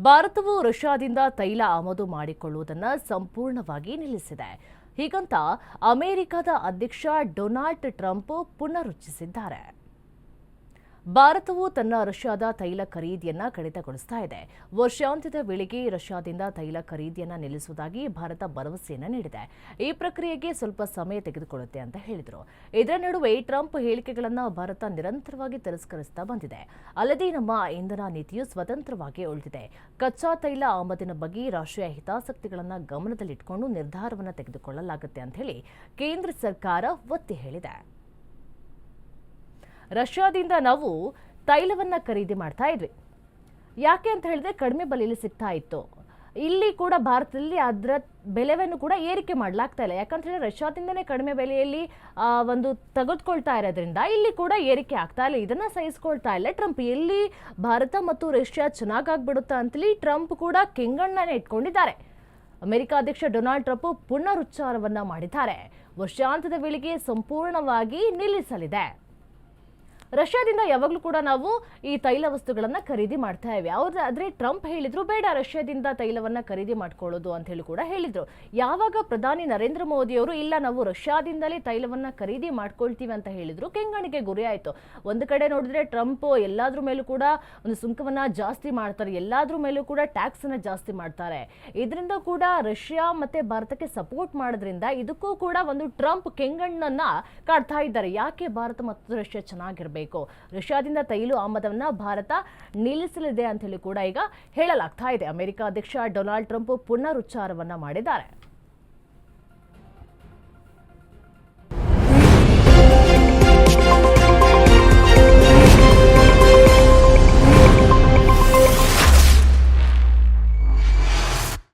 ಭಾರತವು ರಷ್ಯಾದಿಂದ ತೈಲ ಆಮದು ಮಾಡಿಕೊಳ್ಳುವುದನ್ನು ಸಂಪೂರ್ಣವಾಗಿ ನಿಲ್ಲಿಸಿದೆ. ಹೀಗಂತ ಅಮೆರಿಕದ ಅಧ್ಯಕ್ಷ ಡೊನಾಲ್ಡ್ ಟ್ರಂಪ್ ಪುನರುಚ್ಚರಿಸಿದ್ದಾರೆ ಭಾರತವು ತನ್ನ ರಷ್ಯಾದ ತೈಲ ಖರೀದಿಯನ್ನ ಕಡಿತಗೊಳಿಸ್ತಾ ಇದೆ. ವರ್ಷಾಂತ್ಯದ ವೇಳೆಗೆ ರಷ್ಯಾದಿಂದ ತೈಲ ಖರೀದಿಯನ್ನ ನಿಲ್ಲಿಸುವುದಾಗಿ ಭಾರತ ಭರವಸೆಯನ್ನ ನೀಡಿದೆ. ಈ ಪ್ರಕ್ರಿಯೆಗೆ ಸ್ವಲ್ಪ ಸಮಯ ತೆಗೆದುಕೊಳ್ಳುತ್ತೆ ಅಂತ ಹೇಳಿದರು. ಇದರ ನಡುವೆ ಟ್ರಂಪ್ ಹೇಳಿಕೆಗಳನ್ನು ಭಾರತ ನಿರಂತರವಾಗಿ ತಿರಸ್ಕರಿಸ್ತಾ ಬಂದಿದೆ. ಅಲ್ಲದೆ ನಮ್ಮ ಇಂಧನ ನೀತಿಯು ಸ್ವತಂತ್ರವಾಗಿ ಉಳಿದಿದೆ. ಕಚ್ಚಾ ತೈಲ ಆಮದಿನ ಬಗ್ಗೆ ರಾಷ್ಟ್ರೀಯ ಹಿತಾಸಕ್ತಿಗಳನ್ನು ಗಮನದಲ್ಲಿಟ್ಟುಕೊಂಡು ನಿರ್ಧಾರವನ್ನು ತೆಗೆದುಕೊಳ್ಳಲಾಗುತ್ತೆ ಅಂತ ಹೇಳಿ ಕೇಂದ್ರ ಸರ್ಕಾರ ಒತ್ತಿ ಹೇಳಿದೆ. ರಷ್ಯಾದಿಂದ ನಾವು ತೈಲವನ್ನು ಖರೀದಿ ಮಾಡ್ತಾ ಇದ್ವಿ. ಯಾಕೆ ಅಂತ ಹೇಳಿದ್ರೆ ಕಡಿಮೆ ಬೆಲೆಯಲ್ಲಿ ಸಿಗ್ತಾ ಇತ್ತು. ಇಲ್ಲಿ ಕೂಡ ಭಾರತದಲ್ಲಿ ಅದರ ಬೆಲೆಯನ್ನು ಕೂಡ ಏರಿಕೆ ಮಾಡಲಾಗ್ತಾ ಇಲ್ಲ. ಯಾಕಂತ ಹೇಳಿದ್ರೆ ರಷ್ಯಾದಿಂದನೇ ಕಡಿಮೆ ಬೆಲೆಯಲ್ಲಿ ಒಂದು ತೆಗೆದುಕೊಳ್ತಾ ಇರೋದ್ರಿಂದ ಇಲ್ಲಿ ಕೂಡ ಏರಿಕೆ ಆಗ್ತಾ ಇಲ್ಲ. ಇದನ್ನು ಸಹಿಸ್ಕೊಳ್ತಾ ಇಲ್ಲ. ಟ್ರಂಪ್ ಎಲ್ಲಿ ಭಾರತ ಮತ್ತು ರಷ್ಯಾ ಚೆನ್ನಾಗಾಗ್ಬಿಡುತ್ತಾ ಅಂತೇಳಿ ಟ್ರಂಪ್ ಕೂಡ ಕೆಂಗಣ್ಣನೇ ಇಟ್ಕೊಂಡಿದ್ದಾರೆ. ಅಮೆರಿಕ ಅಧ್ಯಕ್ಷ ಡೊನಾಲ್ಡ್ ಟ್ರಂಪ್ ಪುನರುಚ್ಚಾರವನ್ನು ಮಾಡಿದ್ದಾರೆ. ವರ್ಷಾಂತ್ಯದ ವೇಳೆಗೆ ಸಂಪೂರ್ಣವಾಗಿ ನಿಲ್ಲಿಸಲಿದೆ. ರಷ್ಯಾದಿಂದ ಯಾವಾಗಲೂ ಕೂಡ ನಾವು ಈ ತೈಲ ವಸ್ತುಗಳನ್ನು ಖರೀದಿ ಮಾಡ್ತಾ ಇವೆ. ಆದ್ರೆ ಟ್ರಂಪ್ ಹೇಳಿದ್ರು, ಬೇಡ, ರಷ್ಯಾದಿಂದ ತೈಲವನ್ನ ಖರೀದಿ ಮಾಡ್ಕೊಳ್ಳೋದು ಅಂತ ಹೇಳಿ ಕೂಡ ಹೇಳಿದ್ರು. ಯಾವಾಗ ಪ್ರಧಾನಿ ನರೇಂದ್ರ ಮೋದಿ ಅವರು, ಇಲ್ಲ, ನಾವು ರಷ್ಯಾದಿಂದಲೇ ತೈಲವನ್ನ ಖರೀದಿ ಮಾಡ್ಕೊಳ್ತೀವಿ ಅಂತ ಹೇಳಿದ್ರು ಕೆಂಗಣಿಗೆ ಗುರಿ ಆಯ್ತು. ಒಂದು ಕಡೆ ನೋಡಿದ್ರೆ ಟ್ರಂಪ್ ಎಲ್ಲಾದ್ರ ಮೇಲೂ ಕೂಡ ಒಂದು ಸುಂಕವನ್ನ ಜಾಸ್ತಿ ಮಾಡ್ತಾರೆ, ಎಲ್ಲಾದ್ರ ಮೇಲೂ ಕೂಡ ಟ್ಯಾಕ್ಸ್ ಅನ್ನ ಜಾಸ್ತಿ ಮಾಡ್ತಾರೆ. ಇದರಿಂದ ಕೂಡ ರಷ್ಯಾ ಮತ್ತೆ ಭಾರತಕ್ಕೆ ಸಪೋರ್ಟ್ ಮಾಡೋದ್ರಿಂದ ಇದಕ್ಕೂ ಕೂಡ ಒಂದು ಟ್ರಂಪ್ ಕೆಂಗಣ್ಣನ್ನ ಕಾಡ್ತಾ ಇದ್ದಾರೆ. ಯಾಕೆ ಭಾರತ ಮತ್ತು ರಷ್ಯಾ ಚೆನ್ನಾಗಿರ್ಬೇಕು? ರಷ್ಯಾದಿಂದ ತೈಲ ಆಮದವನ್ನು ಭಾರತ ನಿಲ್ಲಿಸಲಿದೆ ಅಂತ ಹೇಳಿ ಕೂಡ ಈಗ ಹೇಳಲಾಗ್ತಾ ಇದೆ. ಅಮೆರಿಕ ಅಧ್ಯಕ್ಷ ಡೊನಾಲ್ಡ್ ಟ್ರಂಪ್ ಪುನರುಚ್ಚಾರವನ್ನ ಮಾಡಿದ್ದಾರೆ.